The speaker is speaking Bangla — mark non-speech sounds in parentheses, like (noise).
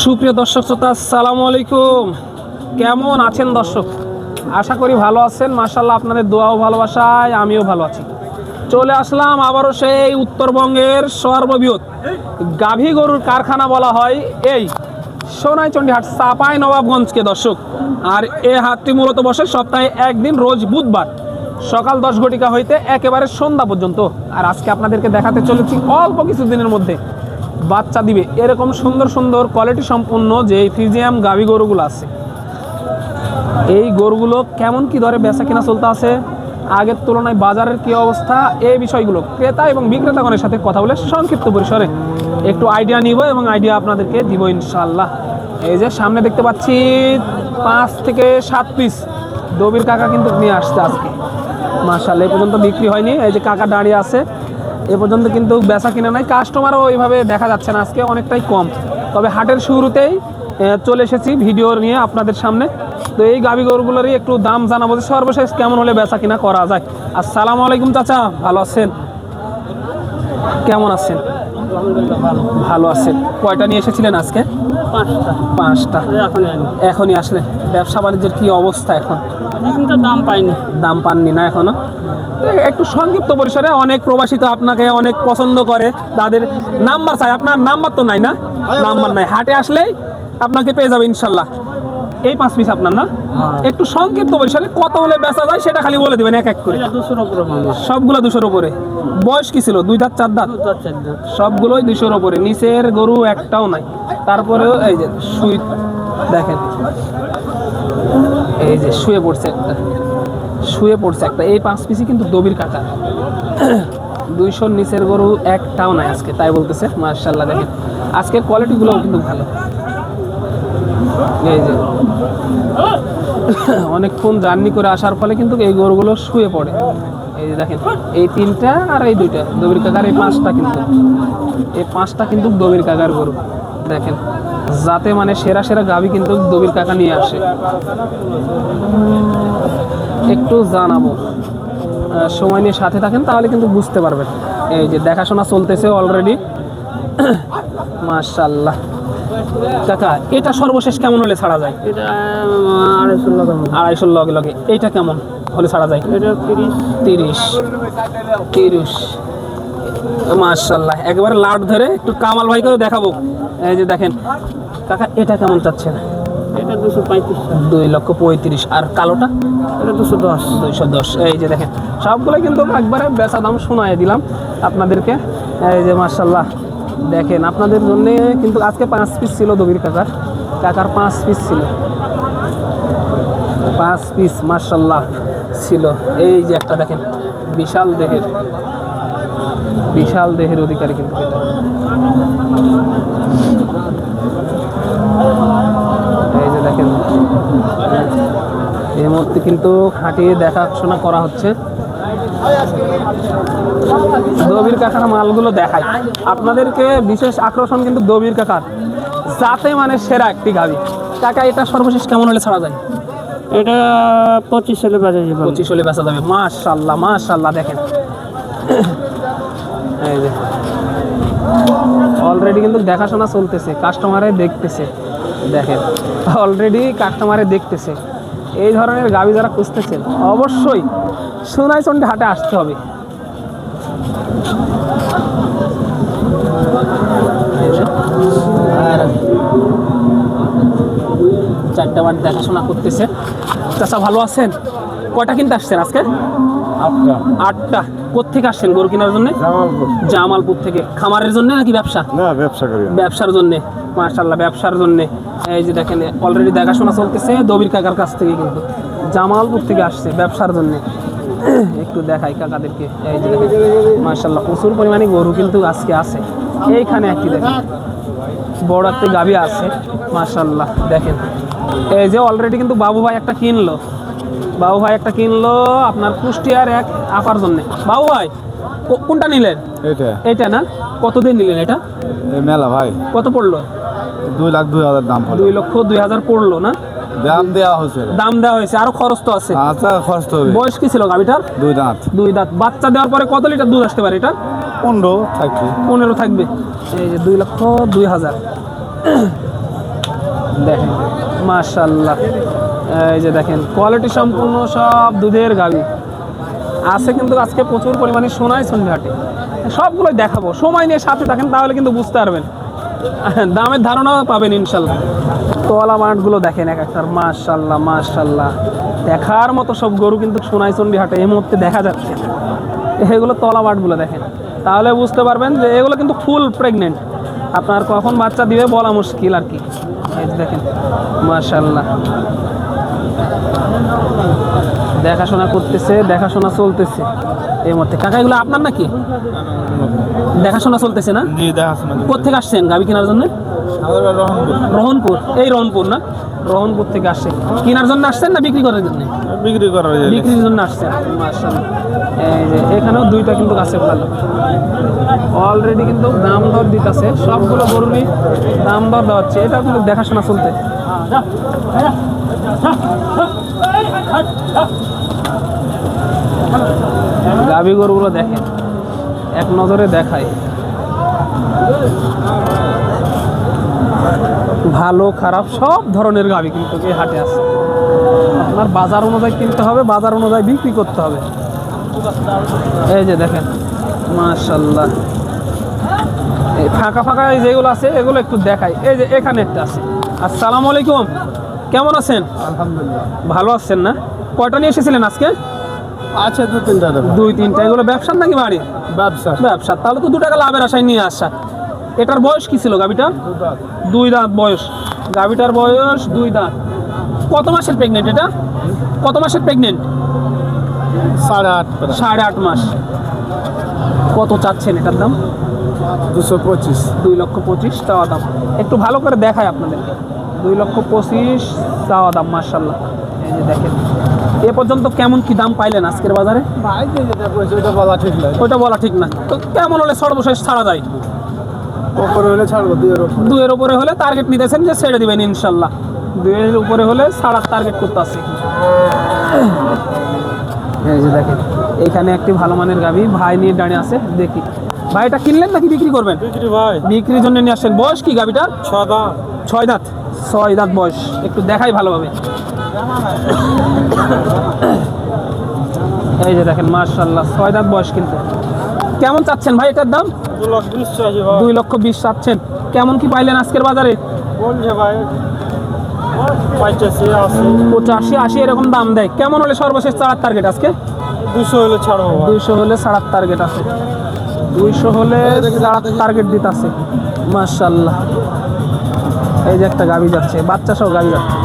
সুপ্রিয় দর্শক শ্রোতা, আসসালামু আলাইকুম। কেমন আছেন দর্শক? আশা করি ভালো আছেন। মার্শাল্লাহ আপনাদের দোয়াও ভালোবাসায়, আমিও ভালো আছি। চলে আসলাম আবারও সেই উত্তরবঙ্গের সর্ববৃহৎ গাভী গরুর কারখানা বলা হয়। এই সোনাইচন্ডী হাট চাপাই নবাবগঞ্জকে দর্শক। আর এ হাটটি মূলত বসে সপ্তাহে একদিন, রোজ বুধবার সকাল দশ ঘটিকা হইতে একেবারে সন্ধ্যা পর্যন্ত। আর আজকে আপনাদেরকে দেখাতে চলেছি অল্প কিছু দিনের মধ্যে বাচ্চা দিবে। এরকম সুন্দর সুন্দর কোয়ালিটি সম্পন্ন যে ফ্রিজিয়াম গাভী গরুগুলো আছে। এই গরুগুলো কেমন কি দরে বেচা কিনা চলতে আছে? আগের তুলনায় বাজারের কি অবস্থা? এই বিষয়গুলো ক্রেতা এবং বিক্রেতাগণের সাথে কথা বলে সংক্ষিপ্ত পরিসরে একটু আইডিয়া নিব এবং আইডিয়া আপনাদেরকে দিব ইনশাল্লাহ এই যে সামনে দেখতে পাচ্ছি পাঁচ থেকে সাত পিস দবির কাকা কিন্তু নিয়ে আসছে আজকে। মার্শাল্লাহ এই পর্যন্ত বিক্রি হয়নি। এই যে কাকা দাঁড়িয়ে আছে এ পর্যন্ত কিন্তু বেচা কিনা নাই। কাস্টমারও ওইভাবে দেখা যাচ্ছে না আজকে, অনেকটাই কম। তবে হাটের শুরুতেই চলে এসেছি ভিডিও নিয়ে আপনাদের সামনে। তো এই গাভি গরুগুলোরই একটু দাম জানাব যে সর্বশেষ কেমন হলে বেচা কিনা করা যায়। আসসালামু আলাইকুম চাচা, ভালো আছেন? কেমন আছেন? ভালো আছেন কয়টা নিয়ে এসেছিলেন আজকে? পাঁচটা। পাঁচটা এখনই আসলে? ব্যবসা বাণিজ্যের কি অবস্থা এখন? এখন তো দাম পাইনি। দাম পাননি না এখনও? একটু সংক্ষিপ্ত পরিসরে অনেক প্রবাসী তো আপনাকে অনেক পছন্দ করে। তাদের নাম্বার চাই। আপনার নাম্বার তো নাই না? নাম্বার নাই। হাটে আসলেই আপনাকে পেয়ে যাবে ইনশাল্লাহ। এই পাঁচ পিস আপনার না? একটু সংক্ষিপ্ত পরিসরে কত হলে বেচা যায় সেটা খালি বলে দেবেন এক এক করে। দুশোর উপরে সবগুলো দুশোর উপরে। বয়স কি ছিল? দুই দাঁত চার দাঁত? সবগুলোই দুশোর উপরে। নিচের গরু একটাও নাই। তারপরেও এই যে শুই দেখেন। এই যে শুয়ে পড়ছে একটা। শুয়ে পড়ছে একটা। এই পাঁচ পিসি কিন্তু দবির কাটা। (clears throat) দুইশোর নিচের গরু একটাও নাই আজকে তাই বলতেছে। মার্শাল্লাহ দেখেন। আজকের কোয়ালিটিগুলোও কিন্তু ভালো। এই যে। অনেকক্ষণ জার্নি করে আসার ফলে কিন্তু এই গরুগুলো শুয়ে পড়ে। এই যে দেখেন, এই তিনটা আর এই দুইটা, দবির কাকার এই পাঁচটা কিন্তু। এই পাঁচটা কিন্তু দবির কাকার গরু। দেখেন, যাতে মানে সেরা সেরা গাভি কিন্তু দবির কাকা নিয়ে আসে। একটু জানাব। সময় নিয়ে সাথে থাকেন, তাহলে কিন্তু বুঝতে পারবেন। এই যে দেখাশোনা চলতেছে অলরেডি। মাশাল্লাহ কাকা এটা সর্বশেষ কেমন হলে ছাড়া যায়? এটা আড়াইশো টাকা। আড়াইশোর লগে লগে। এইটা কেমন হলে ছাড়া যায়? এটা তিরিশ। তিরিশ। তিরিশ। মার্শাল্লাহ একবারে লাট ধরে একটু কামাল ভাইকেও দেখাবো। এই যে দেখেন। কাকা এটা কেমন চাচ্ছেন এটা দুশো পঁয়ত্রিশ। দুই লক্ষ পঁয়ত্রিশ। আর কালোটা? এটা দুশো দশ। দুইশো দশ। এই যে দেখেন। সবগুলো কিন্তু একবারে বেচা দাম শোনায় দিলাম আপনাদেরকে। এই যে মার্শাল্লাহ দেখেন, আপনাদের জন্য কিন্তু আজকে পাঁচ পিস ছিল দবির কাকার। কাকার পাঁচ পিস ছিল। পাঁচ পিস মার্শাল্লাহ ছিল। এই যে একটা দেখেন, বিশাল দেহের। বিশাল দেহের অধিকারী কিন্তু এই যে দেখেন, এই মুহূর্তে কিন্তু খাটিয়ে দেখাশোনা করা হচ্ছে। দবির কাকার মালগুলো দেখায় আপনাদেরকে বিশেষ আকর্ষণ কিন্তু দবির কাকার। যাতে মানে সেরা একটি গাড়ি কাকা এটা সর্বশেষ কেমন হলে ছাড়া যায়? এটা পঁচিশ সালে বাজার যাবে পঁচিশ হলে বেচা যাবে। মাশাল্লাহ মাশাল্লাহ দেখেন। এই যে। অলরেডি কিন্তু দেখাশোনা চলতেছে কাস্টমারে দেখতেছে। দেখেন অলরেডি কাস্টমারে দেখতেছে। এই ধরনের গাবি যারা খুঁজতেছেন অবশ্যই সোনাইচন্ডী হাটে আসতে হবে। চারটা বার দেখাশোনা করতেছে। চাচা ভালো আছেন? কয়টা কিনতে আসছেন আজকে? আটটা। আটটা। কোথেকে আসছেন? গরু কেনার জন্য? জামালপুর। থেকে। খামারের জন্য নাকি ব্যবসা? না ব্যবসা করি ব্যবসার জন্য। মার্শাল্লাহ ব্যবসার জন্য। এই যে দেখেন অলরেডি দেখাশোনা চলতেছে দবির কাকার কাছ থেকে কিন্তু। জামালপুর থেকে আসছে ব্যবসার জন্য। একটু দেখাই কাকাদেরকে। এই যে দেখেন মার্শাল্লাহ প্রচুর পরিমাণে গরু কিন্তু আজকে আছে। এইখানে একটি দেখেন বড় একটা গাভি আছে। মার্শাল্লাহ দেখেন। এই যে অলরেডি কিন্তু বাবু ভাই একটা কিনলো। বাবু ভাই একটা কিনলো আপনার কুষ্টিয়ার এক আপার জন্য। বাবু ভাই কোনটা নিলেন? এইটা। এটা না? কতদিন নিলেন এটা? মেলা ভাই। কত পড়ল? দুই লাখ দুই হাজার দাম দুই লক্ষ দুই হাজার পড়ল না? দাম দেওয়া হয়েছে দাম দেওয়া হয়েছে আরও খরচ তো আছে। আচ্ছা খরচ তো হবে। বয়স কি ছিল গাভিটার? দুই দাঁত। দুই দাঁত। বাচ্চা দেওয়ার পরে কত লিটার দুধ আসতে পারে এটা? পনেরো থাকবে। পনেরো থাকবে। এই যে দুই লক্ষ দুই হাজার। দেখেন। মাশাল্লাহ। এই যে দেখেন কোয়ালিটি সম্পূর্ণ সব দুধের গাবি। আছে কিন্তু আজকে প্রচুর পরিমাণে সোনাই সন্ধ্যাটে। সবগুলোই দেখাবো। সময় নিয়ে সাথে থাকেন, তাহলে কিন্তু বুঝতে পারবেন। দামের ধারণাও পাবেন ইনশাল্লাহ। তোলা মাঠগুলো দেখেন এক একটার, মাশাল্লাহ মাশাল্লাহ। দেখার মতো সব গরু কিন্তু সোনাইচন্ডি হাটে এই মুহূর্তে দেখা যাচ্ছে। এগুলো তলা মাঠগুলো দেখেন। তাহলে বুঝতে পারবেন যে এগুলো কিন্তু ফুল প্রেগনেন্ট আপনার কখন বাচ্চা দিবে বলা মুশকিল আর কি। দেখেন, মাশাল্লাহ। দেখাশোনা করতেছে দেখাশোনা চলতেছে। এই মধ্যে কাকা এগুলো আপনার নাকি? দেখাশোনা চলতেছে না? কোথেকে আসছেন গাবি কেনার জন্য? রহনপুর এই রহনপুর না? রহনপুর থেকে আসছে। কেনার জন্য আসছেন না বিক্রি করার জন্য? বিক্রি করার বিক্রির জন্য আসছে এই যে এখানেও দুইটা কিন্তু আছে ভালো। অলরেডি কিন্তু দাম দর দিতেছে। সবগুলো গরুরই দাম দর দেওয়া হচ্ছে। এটা কিন্তু দেখাশোনা চলতে। গাভী গরুগুলো দেখেন। এক নজরে দেখায় ভালো, খারাপ, সব ধরনের গাভী কিন্তু এই হাটে আছে। আপনার বাজার অনুযায়ী কিনতে হবে, বাজার অনুযায়ী বিক্রি করতে হবে। এই যে দেখেন মাশাল্লাহ ফাঁকা ফাঁকা যেগুলো আছে, এগুলো একটু দেখাই। এই যে এখানে একটা আছে। আসসালামু আলাইকুম। কেমন আছেন? আলহামদুলিল্লাহ। ভালো আছেন না? কয়টা নিয়ে এসেছিলেন আজকে? আছে দু তিনটা দুই তিনটা। এগুলো ব্যবসার নাকি বাড়ি? ব্যবসা। ব্যবসা। তাহলে তো দু টাকা লাভের আশায় নিয়ে আসা। এটার বয়স কি ছিল গাবিটা দুই দাঁত। বয়স। গাবিটার বয়স দুই দাঁত। কত মাসের প্রেগনেন্ট এটা? কত মাসের প্রেগনেন্ট সাড়ে আট সাড়ে আট মাস। কত চাচ্ছেন এটার দাম? দুশো পঁচিশ। দুই লক্ষ পঁচিশ চাওয়া দাম। একটু ভালো করে দেখায় আপনাদেরকে। দুই লক্ষ পঁচিশ চাওয়া দাম মার্শাল্লাহ এই যে দেখেন। এ পর্যন্ত কেমন কি দাম পাইলেন আজকের বাজারে? ওটা বলা ঠিক নয় ওইটা বলা ঠিক না। তো কেমন হলে সর্বশেষ ছাড়া যায়? ওপরে হলে ছাড়বো দুইয়ের ওপর দুইয়ের উপরে হলে টার্গেট নিতেছেন যে ছেড়ে দিবেন ইনশাল্লাহ দুইয়ের উপরে হলে ছাড়ার টার্গেট করতে আসছে এই যে দেখেন এখানে একটি ভালো মানের গাভী ভাই নিয়ে দাঁড়িয়ে আছে দেখি। ভাই এটা কিনলেন নাকি বিক্রি করবেন? বিক্রি ভাই। বিক্রির জন্য নিয়ে আসছেন। বয়স কি গাভীটার? ছদা ছয় দাঁত। ছয় দাঁত বয়স। একটু দেখাই ভালোভাবে। এই যে দেখেন মার্শাল্লাহ ছয় দাঁত বয়স কিন্তু। কেমন চাচ্ছেন ভাই এটার দাম? দুই লক্ষ বিশ চাচ্ছেন। কেমন কি পাইলেন আজকের বাজারে? ভাই পঁচাশি আশি এরকম দাম দেয়। কেমন হলে সর্বশেষ ছাড়ার টার্গেট আজকে? দুশো হলে ভাই। দুইশো হলে ছাড়ার টার্গেট আছে। দুইশো হলে টার্গেট দিতে আছে মার্শাল্লাহ এই যে একটা গাড়ি যাচ্ছে বাচ্চা সহ গাড়ি যাচ্ছে।